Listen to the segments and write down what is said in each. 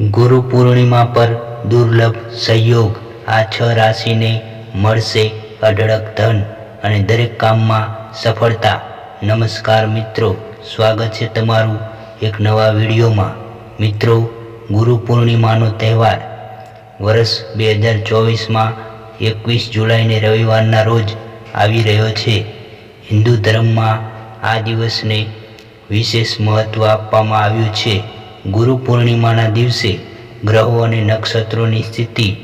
ગુરુ પૂર્ણિમા પર દુર્લભ સહયોગ આ છ રાશિને મળશે અઢળક ધન અને દરેક કામમાં સફળતા. નમસ્કાર મિત્રો, સ્વાગત છે તમારું એક નવા વિડીયોમાં. મિત્રો, ગુરુ પૂર્ણિમાનો તહેવાર વર્ષ બે હજાર ચોવીસમાં એકવીસ જુલાઈને રવિવારના રોજ આવી રહ્યો છે. હિન્દુ ધર્મમાં આ દિવસને વિશેષ મહત્ત્વ આપવામાં આવ્યું છે. ગુરુ પૂર્ણિમાના દિવસે ગ્રહો અને નક્ષત્રોની સ્થિતિ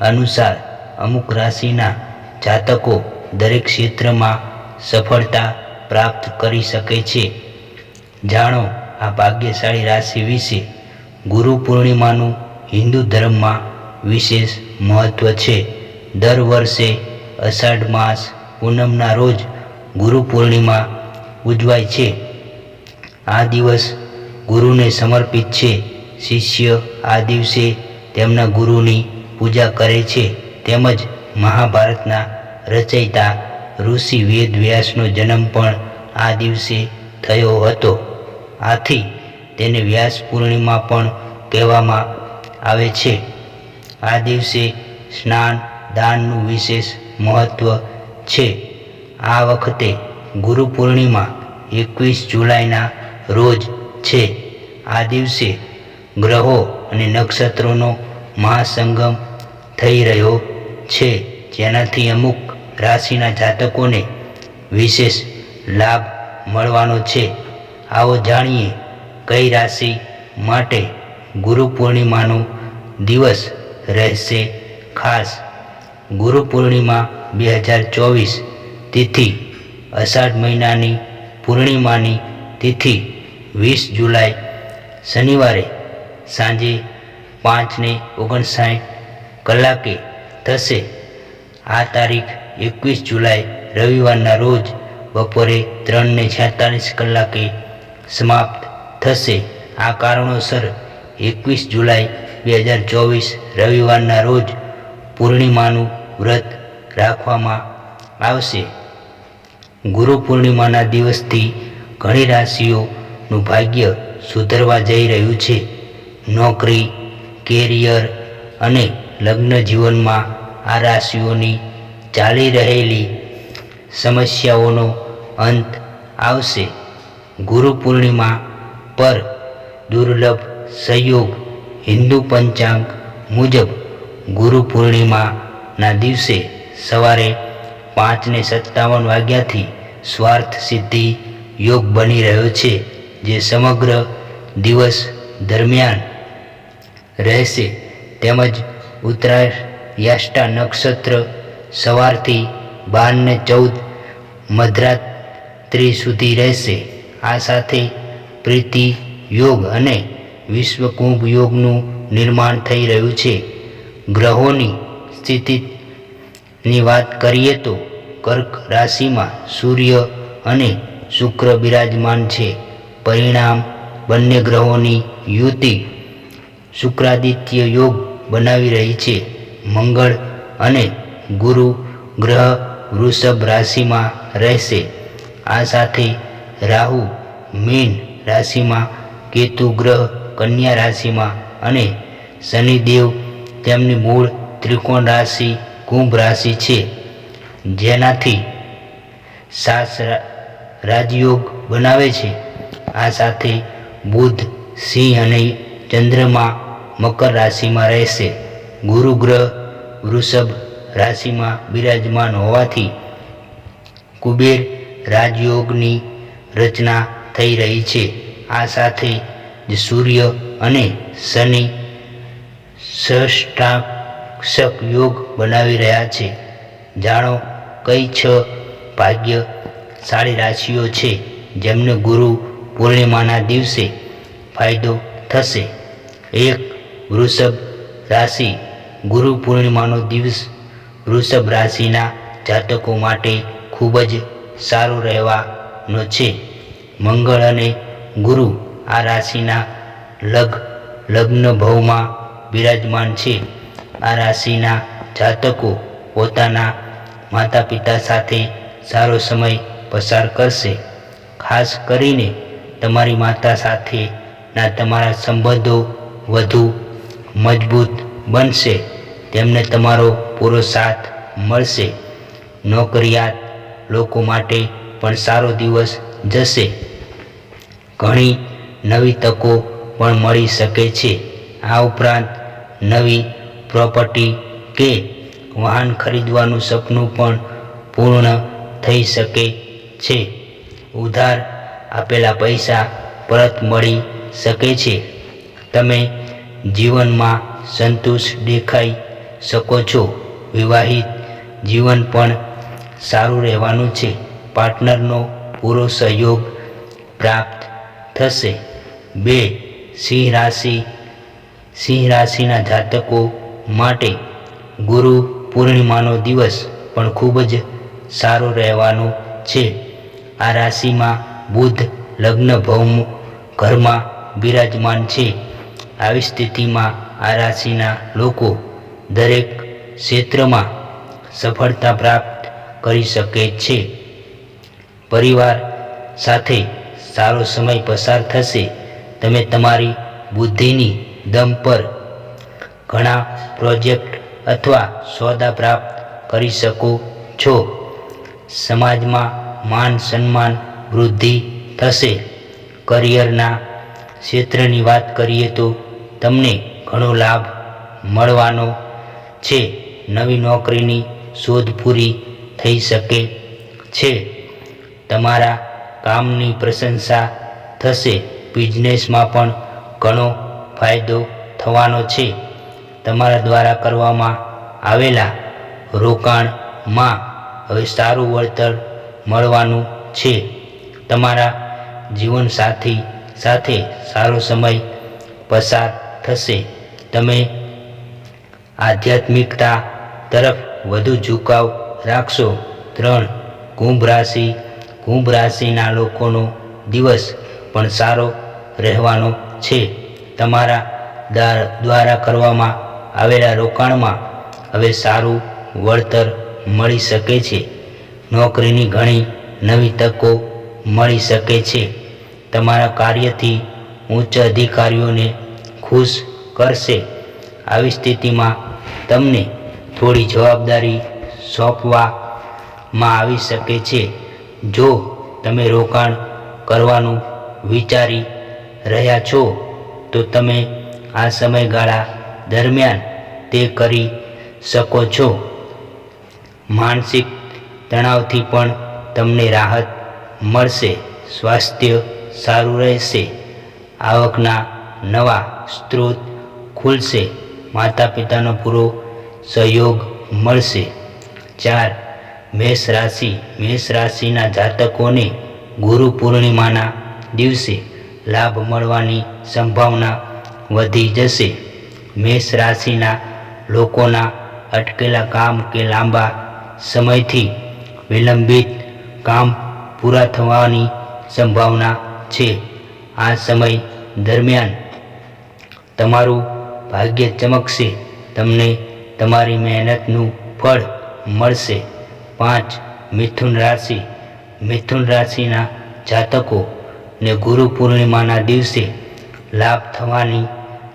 અનુસાર અમુક રાશિના જાતકો દરેક ક્ષેત્રમાં સફળતા પ્રાપ્ત કરી શકે છે. જાણો, આ ભાગ્યશાળી રાશિ વિશે ગુરુ પૂર્ણિમાનું હિન્દુ ધર્મમાં વિશેષ મહત્ત્વ છે. દર વર્ષે અષાઢ માસ પૂનમના રોજ ગુરુ પૂર્ણિમા ઉજવાય છે. આ દિવસ ગુરુને સમર્પિત છે. શિષ્ય આ દિવસે તેમના ગુરુની પૂજા કરે છે. તેમજ મહાભારતના રચયિતા ઋષિ વેદ વ્યાસનો જન્મ પણ આ દિવસે થયો હતો. આથી તેને વ્યાસ પૂર્ણિમા પણ કહેવામાં આવે છે. આ દિવસે સ્નાન, દાનનું વિશેષ મહત્ત્વ છે. આ વખતે ગુરુ પૂર્ણિમા એકવીસ જુલાઈના રોજ છે. આ દિવસે ગ્રહો અને નક્ષત્રોનો મહાસંગમ થઈ રહ્યો છે. જેનાથી અમુક રાશિના જાતકોને વિશેષ લાભ મળવાનો છે. આવો જાણીએ કઈ રાશિ માટે ગુરુ પૂર્ણિમાનો દિવસ રહેશે. ખાસ ગુરુ પૂર્ણિમા બે હજાર ચોવીસ તિથિ, અષાઢ મહિનાની પૂર્ણિમાની તિથિ, વીસ જુલાઈ શનિવારે સાંજે પાંચને ઓગણસાઠ કલાકે થશે. આ તારીખ એકવીસ જુલાઈ, રવિવારના રોજ બપોરે ત્રણને છેતાલીસ કલાકે સમાપ્ત થશે. આ કારણોસર એકવીસ જુલાઈ બે હજાર ચોવીસ રવિવારના રોજ પૂર્ણિમાનું વ્રત રાખવામાં આવશે. ગુરુ પૂર્ણિમાના દિવસથી ઘણી રાશિઓનું ભાગ્ય સુધરવા જઈ રહ્યું છે. નોકરી, કેરિયર અને લગ્ન જીવનમાં આ રાશિઓની ચાલી રહેલી સમસ્યાઓનો અંત આવશે. ગુરુ પૂર્ણિમા પર દુર્લભ સહયોગ હિન્દુ પંચાંગ મુજબ ગુરુ પૂર્ણિમાના દિવસે સવારે પાંચને સત્તાવન વાગ્યાથી સ્વાર્થ સિદ્ધિ યોગ બની રહ્યો છે. જે સમગ્ર દિવસ દરમિયાન રહેશે તેમજ ઉત્તરાયાષ્ટા નક્ષત્ર સવારથી બારને ચૌદ મધરાત્રિ સુધી રહેશે. આ સાથે પ્રીતિ યોગ અને વિશ્વકુંભ યોગનું નિર્માણ થઈ રહ્યું છે. ગ્રહોની સ્થિતિની વાત કરીએ તો કર્ક રાશિમાં સૂર્ય અને શુક્ર બિરાજમાન છે. પરિણામ બંને ગ્રહોની યુતિ શુક્રાદિત્ય યોગ બનાવી રહી છે. મંગળ અને ગુરુ ગ્રહ વૃષભ રાશિમાં રહેશે. આ સાથે રાહુ, મીન રાશિમાં, કેતુ ગ્રહ, કન્યા રાશિમાં અને શનિદેવ તેમની મૂળ ત્રિકોણ રાશિ, કુંભ રાશિ છે. જેનાથી સાસ રાજયોગ બનાવે છે. આ સાથે બુધ, સિંહ અને ચંદ્રમા મકર રાશિમાં રહેશે. ગુરુ ગ્રહ, વૃષભ રાશિમાં બિરાજમાન હોવાથી કુબેર રાજયોગની રચના થઈ રહી છે. આ સાથે જ સૂર્ય અને શનિ સષ્ટાક્ષક યોગ બનાવી રહ્યા છે. જાણો, કઈ છ ભાગ્યશાળી રાશિઓ છે જેમને ગુરુ પૂર્ણિમાના દિવસે ફાયદો થશે. એક, વૃષભ રાશિ. ગુરુ પૂર્ણિમાનો દિવસ વૃષભ રાશિના જાતકો માટે ખૂબ જ સારો રહેવાનો છે. મંગળ અને ગુરુ આ રાશિના લગ, લગ્ન ભાવમાં બિરાજમાન છે. આ રાશિના જાતકો પોતાના માતા પિતા સાથે સારો સમય પસાર કરશે. ખાસ કરીને તમારી માતા સાથેના તમારા સંબંધો વધુ મજબૂત બનશે. તેમને તમારો પૂરો સાથ મળશે. નોકરિયાત લોકો માટે પણ સારો દિવસ જશે. ઘણી નવી તકો પણ મળી શકે છે. આ ઉપરાંત નવી પ્રોપર્ટી કે વાહન ખરીદવાનું સપનું પણ પૂર્ણ થઈ શકે છે. ઉધાર આપેલા પૈસા પરત મળી શકે છે. તમે જીવનમાં સંતુષ્ટ દેખાઈ શકો છો. વિવાહિત જીવન પણ સારું રહેવાનું છે. પાર્ટનરનો પૂરો સહયોગ પ્રાપ્ત થશે. બે, સિંહ રાશિ, સિંહ રાશિના જાતકો માટે ગુરુ પૂર્ણિમાનો દિવસ પણ ખૂબ જ સારો રહેવાનો છે. આ રાશિમાં બુધ લગ્ન, ભૌમ, ઘરમાં બિરાજમાન છે. આવી સ્થિતિમાં આ રાશિના લોકો દરેક ક્ષેત્રમાં સફળતા પ્રાપ્ત કરી શકે છે. પરિવાર સાથે સારો સમય પસાર થશે. તમે તમારી બુદ્ધિની દમ પર ઘણા પ્રોજેક્ટ અથવા સોદા પ્રાપ્ત કરી શકો છો. સમાજમાં માન સન્માન વૃદ્ધિ થશે. કરિયરના ક્ષેત્રની વાત કરીએ તો તમને ઘણો લાભ મળવાનો છે. નવી નોકરીની શોધ પૂરી થઈ શકે છે. તમારા કામની પ્રશંસા થશે. બિઝનેસમાં પણ ઘણો ફાયદો થવાનો છે. તમારા દ્વારા કરવામાં આવેલા રોકાણમાં હવે સારું વળતર મળવાનું છે. તમારા જીવનસાથી સાથે સારો સમય પસાર થશે. તમે આધ્યાત્મિકતા તરફ વધુ ઝુકાવ રાખશો. ત્રણ, કુંભ રાશિ, કુંભ રાશિના લોકોનો દિવસ પણ સારો રહેવાનો છે. તમારા દ્વાર- કરવામાં આવેલા રોકાણમાં હવે સારું વળતર મળી શકે છે. નોકરીની ઘણી નવી તકો મળી શકે છે. તમારા કાર્યથી ઉચ્ચ અધિકારીઓને ખુશ કરશે. આવી સ્થિતિમાં તમને થોડી જવાબદારી સોંપવામાં આવી શકે છે. જો તમે રોકાણ કરવાનું વિચારી રહ્યા છો, તો તમે આ સમયગાળા દરમિયાન તે કરી શકો છો. માનસિક તણાવથી પણ તમને રાહત મળશે. સ્વાસ્થ્ય સારું રહેશે. આવકના નવા સ્ત્રોત ખુલશે. માતા પિતાનો પૂરો સહયોગ મળશે. ચાર, મેષ રાશિ. મેષ રાશિના જાતકોને ગુરુ પૂર્ણિમાના દિવસે લાભ મળવાની સંભાવના વધી જશે. મેષ રાશિના લોકોના અટકેલા કામ કે લાંબા સમયથી વિલંબિત કામ પૂરા થવાની સંભાવના છે. આ સમય દરમિયાન તમારું ભાગ્ય ચમકશે. તમને તમારી મહેનતનું ફળ મળશે. પાંચ, મિથુન રાશિ. મિથુન રાશિના જાતકો ને ગુરુ પૂર્ણિમાના દિવસે લાભ થવાની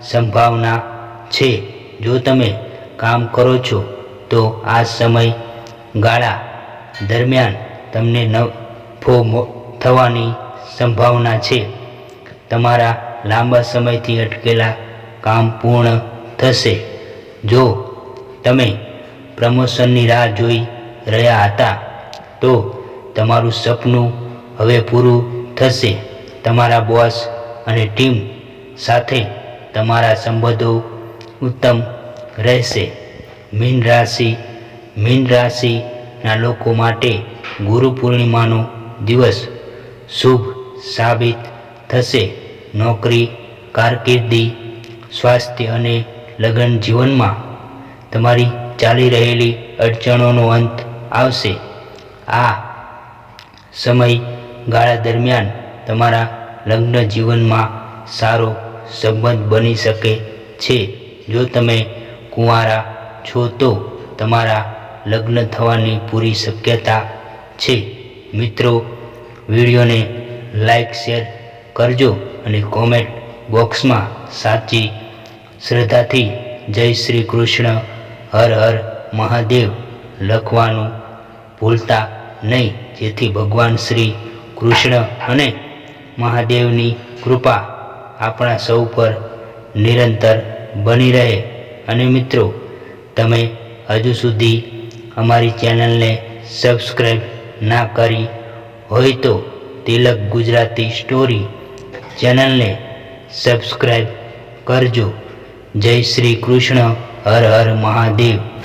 સંભાવના છે. જો તમે કામ કરો છો, તો આ સમય ગાળા દરમિયાન તમને નફો મો- થવાની સંભાવના છે. તમારા લાંબા સમયથી અટકેલા કામ પૂર્ણ થશે. જો તમે પ્રમોશનની રાહ જોઈ રહ્યા હતા, તો તમારું સપનું હવે પૂરું થશે. તમારા બોસ અને ટીમ સાથે તમારા સંબંધો ઉત્તમ રહેશે. મીન રાશિ, મીન રાશિના લોકો માટે ગુરુ પૂર્ણિમાનો દિવસ શુભ સાબિત થશે. નોકરી, કારકિર્દી, સ્વાસ્થ્ય અને લગ્ન જીવનમાં તમારી ચાલી રહેલી અડચણોનો અંત આવશે. આ સમય ગાળા દરમિયાન તમારા લગ્ન જીવનમાં સારો સંબંધ બની શકે છે. જો તમે કુંવારા છો તો તમારા લગ્ન થવાની પૂરી શક્યતા છે. મિત્રો, વિડીયોને લાઈક, શેર કરજો અને કોમેન્ટ બોક્સમાં સાચી શ્રદ્ધાથી જય શ્રી કૃષ્ણ, હર હર મહાદેવ લખવાનું ભૂલતા નહીં. જેથી ભગવાન શ્રી કૃષ્ણ અને મહાદેવની કૃપા આપણા સૌ પર નિરંતર બની રહે. અને મિત્રો, તમે હજુ સુધી અમારી ચેનલને સબસ્ક્રાઈબ ના કરી. હોય તો તિલક ગુજરાતી સ્ટોરી ચેનલને સબસ્ક્રાઈબ કરજો. જય શ્રી કૃષ્ણ, હર હર મહાદેવ.